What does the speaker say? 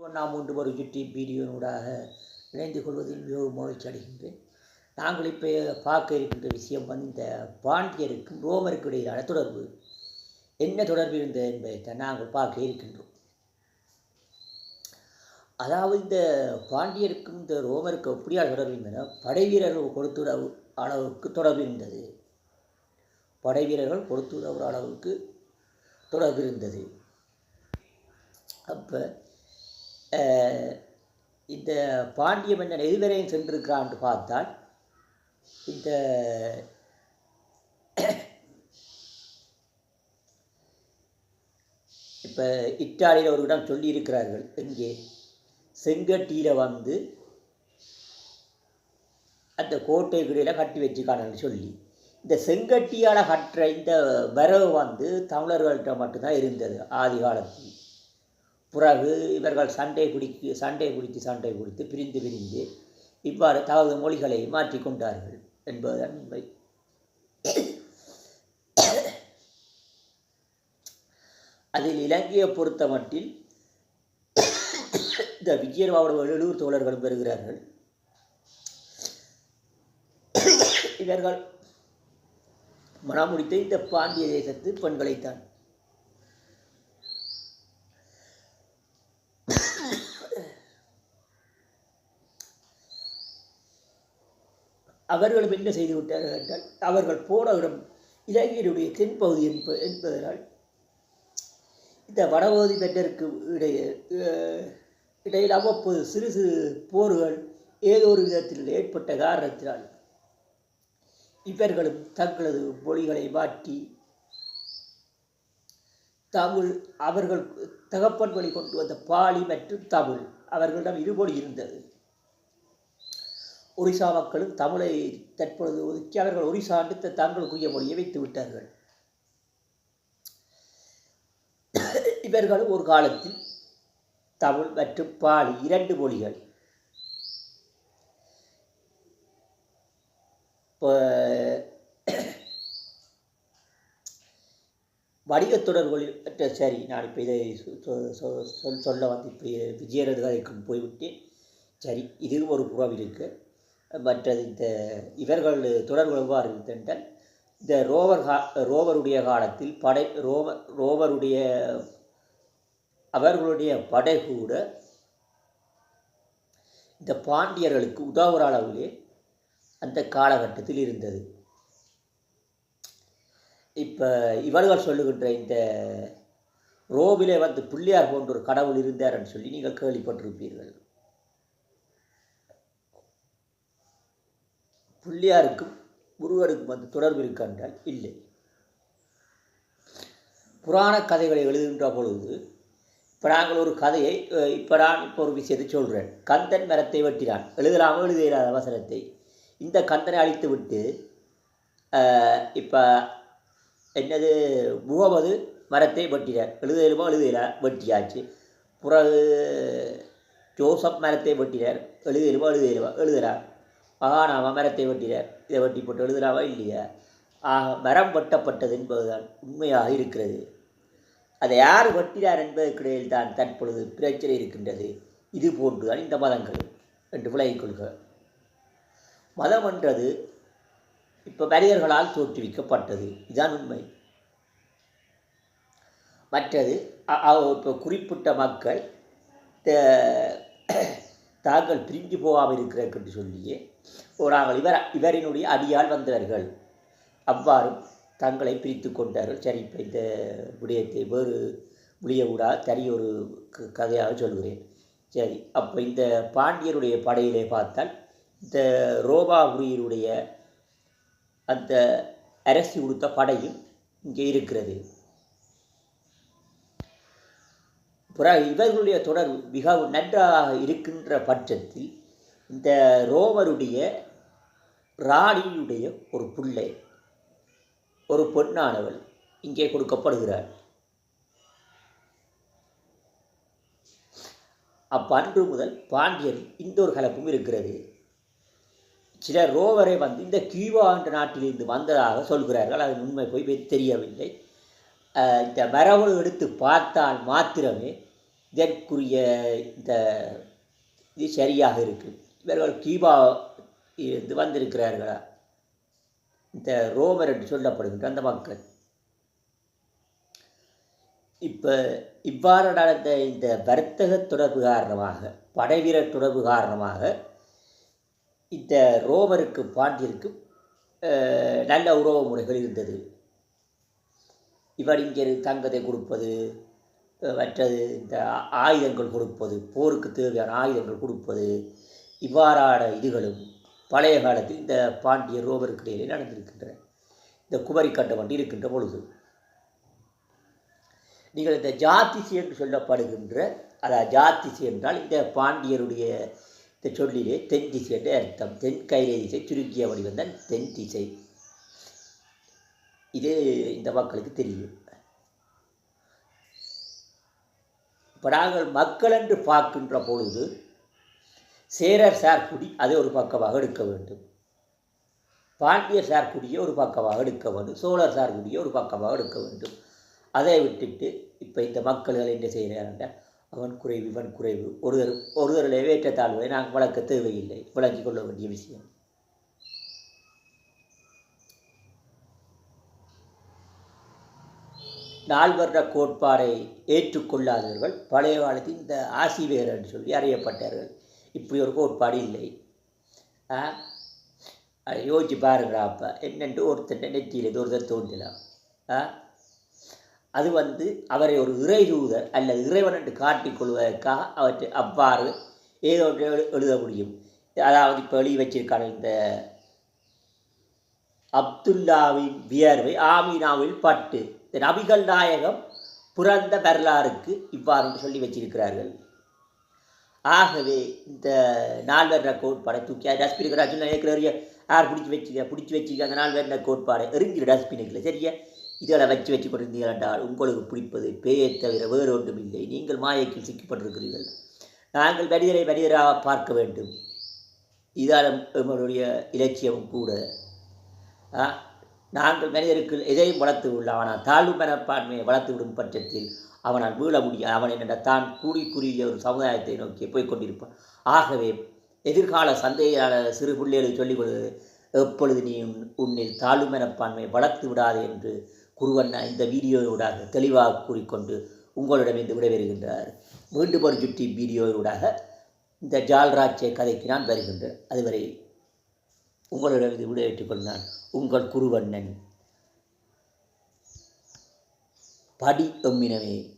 நாம் ஒன்று ஒரு சுற்றி வீடியோனூடாக இணைந்து கொள்வதில் மிகவும் மகிழ்ச்சி அடைகின்றேன். நாங்கள் இப்போ பார்க்க இருக்கின்ற விஷயம் வந்து இந்த பாண்டியருக்கும் ரோமருக்கும் இடையிலான தொடர்பு. என்ன தொடர்பு இருந்தது என்பதை நாங்கள் பார்க்க இருக்கின்றோம். அதாவது இந்த பாண்டியருக்கும் இந்த ரோமருக்கும் எப்படியா தொடர்பு இருந்தன படை வீரர்கள் கொடுத்துட அளவுக்கு தொடர்பு இருந்தது. படை வீரர்கள் கொடுத்துட அளவுக்கு தொடர்பு இருந்தது. அப்போ இந்த பாண்டிய மன்னன் எதுவரையும் சென்றிருக்கிறான்னு பார்த்தால் இந்த இப்போ இத்தாலியில் ஒரு இடம் சொல்லியிருக்கிறார்கள் இங்கே செங்கட்டியில் வந்து அந்த கோட்டை கட்டி வச்சுக்கானு சொல்லி இந்த செங்கட்டியால் கட்டுற இந்த வரவு வந்து தமிழர்கள்ட்ட மட்டும்தான் இருந்தது ஆதி காலத்தில். பிறகு இவர்கள் சண்டை குடிக்கு சண்டை பிடித்து சண்டை பிடித்து பிரிந்து பிரிந்து இவ்வாறு தமது மொழிகளை மாற்றிக்கொண்டார்கள் என்பதுதான் உண்மை. அதில் இலங்கையை பொறுத்த மட்டில் இந்த விஜயபாவோட எழுநூறு தோழர்களும் பெறுகிறார்கள். இவர்கள் மனமுடித்த இந்த பாண்டிய தேசத்து பெண்களைத்தான். அவர்களும் என்ன செய்து விட்டார்கள் என்றால் அவர்கள் போன இடம் இலங்கையினுடைய தென்பகுதி என்ப என்பதனால் இந்த வடபகுதி பெற்றருக்கு இடையே இடையில் அவ்வப்போது சிறு சிறு போர்கள் ஏதோ ஒரு விதத்தில் ஏற்பட்ட காரணத்தினால் இவர்களும் தங்களது மொழிகளை மாற்றி தமிழ் அவர்கள் தகப்பன் வழி கொண்டு வந்த பாலி மற்றும் தமிழ் அவர்களிடம் இருமொழி இருந்தது. ஒரிசா மக்களும் தமிழை தற்பொழுது ஒதுக்கி அவர்கள் ஒரிசா அடுத்த தங்களுக்குரிய மொழியை வைத்து விட்டார்கள். இவர்களும் ஒரு காலத்தில் தமிழ் மற்றும் பாலி இரண்டு மொழிகள். இப்போ வணிகத் சரி நான் இப்போ இதை சொல் சொல்ல வந்து இப்போ விஜயரது போய்விட்டேன். சரி இதுவும் ஒரு புறம் இருக்குது மற்றது இந்த இவர்கள் தொடர்பு எவ்வாறு இருந்தென்றால் இந்த ரோவர் கா ரோவருடைய காலத்தில் படை ரோவர் ரோவருடைய அவர்களுடைய படை கூட இந்த பாண்டியர்களுக்கு உதவுற அளவிலே அந்த காலகட்டத்தில் இருந்தது. இப்போ இவர்கள் சொல்லுகின்ற இந்த ரோவிலே வந்து பிள்ளையார் போன்ற ஒரு கடவுள் இருந்தார்ன்னு சொல்லி நீங்கள் கேள்விப்பட்டிருப்பீர்கள். பிள்ளையாருக்கும் முருகருக்கும் வந்து தொடர்பு இருக்கின்றால் இல்லை. புராண கதைகளை எழுதுகின்ற பொழுது இப்போ நாங்கள் ஒரு கதையை இப்போ நான் இப்போ ஒரு விஷயத்தை சொல்கிறேன் கந்தன் மரத்தை வெட்டினான். எழுதலாமல் எழுதுகிறார் அவசரத்தை இந்த கந்தனை அழித்து விட்டு இப்போ என்னது முகமது மரத்தை வெட்டினார். எழுதுகிறமோ எழுதுகிறார் வெட்டியாச்சு. பிறகு ஜோசப் மரத்தை வெட்டினார். எழுதுகிறமோ எழுதுகிறமோ எழுதுகிறார். மகானாம மரத்தை வெட்டினார் இதை வெட்டி போட்டு எழுதுறாவா இல்லையா? ஆக மரம் வெட்டப்பட்டது என்பதுதான் உண்மையாக இருக்கிறது. அதை யார் வெட்டினார் என்பதற்கிடையில் தான் தற்பொழுது பிரச்சனை இருக்கின்றது. இது போன்றுதான் இந்த மதங்கள் என்று விலகிக் கொள்க. மதம் என்றது இப்போ மனிதர்களால் தோற்றுவிக்கப்பட்டது. இதுதான் உண்மை. மற்றது இப்போ குறிப்பிட்ட மக்கள் தாங்கள் பிரிஞ்சு போகாமல் இருக்கிறார்கள் என்று சொல்லியே நாங்கள் இவர் இவரினுடைய அடியால் வந்தவர்கள். அவ்வாறும் தங்களை பிரித்து கொண்டார்கள். சரி இப்போ இந்த விடயத்தை வேறு விடிய விடா தனி ஒரு கதையாக சொல்கிறேன். சரி அப்போ இந்த பாண்டியருடைய படையிலே பார்த்தால் இந்த ரோபாபுரியினுடைய அந்த அரசி உடுத்த படையும் இங்கே இருக்கிறது. பிறகு இவர்களுடைய தொடர்பு மிகவும் நன்றாக இருக்கின்ற பட்சத்தில் இந்த ரோமருடைய ராணியுடைய ஒரு பிள்ளை ஒரு பொன்னானவள் இங்கே கொடுக்கப்படுகிறாள். அப்பன்று முதல் பாண்டியர் இந்த ஒரு கலப்பும் இருக்கிறது. சில ரோவரை வந்து இந்த கியூபா என்ற நாட்டிலிருந்து வந்ததாக சொல்கிறார்கள். அது உண்மை போய் தெரியவில்லை. இந்த மரபு எடுத்து பார்த்தால் மாத்திரமே இதற்குரிய இந்த இது சரியாக இருக்குது இவர்கள் கீபா இது வந்திருக்கிறார்களா? இந்த ரோமர் என்று சொல்லப்படுகின்ற அந்த மக்கள். இப்போ இவ்வாறு நடந்த இந்த வர்த்தக தொடர்பு காரணமாக படைவீரர் தொடர்பு காரணமாக இந்த ரோமருக்கு பாண்டியருக்கு நல்ல உறவு முறைகள் இருந்தது. இவர் இங்கே தங்கத்தை கொடுப்பது மற்றது இந்த ஆயுதங்கள் கொடுப்பது போருக்கு தேவையான ஆயுதங்கள் கொடுப்பது இவ்வாறான இதுகளும் பழைய காலத்தில் இந்த பாண்டிய ரோமருக்கு இடையிலே நடந்திருக்கின்றன. இந்த குமரி கண்டவன் இருக்கின்ற பொழுது நீங்கள் இந்த ஜாத்திசி என்று சொல்லப்படுகின்ற அதாவது ஜாத்திசி என்றால் இந்த பாண்டியருடைய இந்த சொல்லிலே தென் திசை என்று அர்த்தம். தென் கைலை திசை சுருக்கிய வடிவம் தென் திசை. இது இந்த மக்களுக்கு தெரியும். இப்போ நாங்கள் மக்கள் என்று பார்க்கின்ற பொழுது சேரர் சார்குடி அதை ஒரு பக்கமாக எடுக்க வேண்டும். பாண்டிய சார்குடியை ஒரு பக்கமாக எடுக்க வேண்டும். சோழர் சார்குடியை ஒரு பக்கமாக எடுக்க வேண்டும். அதை விட்டுட்டு இப்போ இந்த மக்கள்கள் என்ன செய்கிறார்கள்? அவன் குறைவு இவன் குறைவு. ஒருவர் ஒருவருடைய தாழ்வை நாங்கள் வளர்க்க தேவையில்லை. விளங்கிக் கொள்ள வேண்டிய விஷயம். நால்வர்ண கோட்பாடை ஏற்றுக்கொள்ளாதவர்கள் பழைய காலத்தில் இந்த ஆசிவேர் என்று சொல்லி அறியப்பட்டார்கள் இப்படி ஒரு கோட்பாடு இல்லை. ஆ? அதை யோசிச்சு பாருங்களா அப்போ என்னென்று ஒருத்தன் நெற்றியில் ஒருத்தர் தோன்றலாம். ஆ? அது வந்து அவரை ஒரு இறை தூதர் அல்லது இறைவன் என்று காட்டிக்கொள்வதற்காக அவற்றை அவ்வாறு ஏதோ எழுத முடியும். அதாவது இப்போ எழுதி வச்சிருக்காங்க இந்த அப்துல்லாவின் வியர்வை ஆமீனாவில் பட்டு நபிகள் நாயகம் பிறந்த வரலாறுக்கு இவ்வாறு சொல்லி வச்சிருக்கிறார்கள். ஆகவே இந்த நால்வர்ண கோட்பாடை தூக்கி டஸ்பின் ராஜன் ஏற்கனவே யார் பிடிச்சி வச்சுக்க பிடிச்சி வச்சுக்க அந்த நால்வர்ண கோட்பாடை எறிஞ்சிரு டஸ்பினுக்குள்ள சரியா? இதுகளை வச்சு வச்சு கொண்டிருந்தீர்கள் என்றால் உங்களுக்கு பிடிப்பது பேயை தவிர வேறு ஒன்றும் இல்லை. நீங்கள் மாயக்கில் சிக்கப்பட்டிருக்கிறீர்கள். நாங்கள் மனிதரை மனிதராக பார்க்க வேண்டும். இதால் நம்மளுடைய இலட்சியமும் கூட. நாங்கள் மனிதருக்கு எதையும் வளர்த்து உள்ள அவனால் தாழ்வு மனப்பான்மையை வளர்த்து விடும் பட்சத்தில் அவனால் வீழ முடியாது. அவன் என்னென்ன தான் கூடி குறுகிய ஒரு சமுதாயத்தை நோக்கி போய்கொண்டிருப்பான் ஆகவே எதிர்கால சந்தையாளர் சிறு பிள்ளைகளுக்கு சொல்லிக் கொடு எப்பொழுது நீ உன்னில் தாழ்வு மனப்பான்மையை வளர்த்து விடாது என்று குருவண்ணா இந்த வீடியோவினூடாக தெளிவாக கூறிக்கொண்டு உங்களிடம் இருந்து விடைபெறுகின்றார். மீண்டும் ஒரு சுட்டி வீடியோவினூடாக இந்த ஜால்ராஜ்ய கதைக்கு நான் வருகின்றேன். அதுவரை உங்களிடம் விடையேற்றுக் கொண்டான். உங்கள் குருவண்ணன். படி எம்மினவே.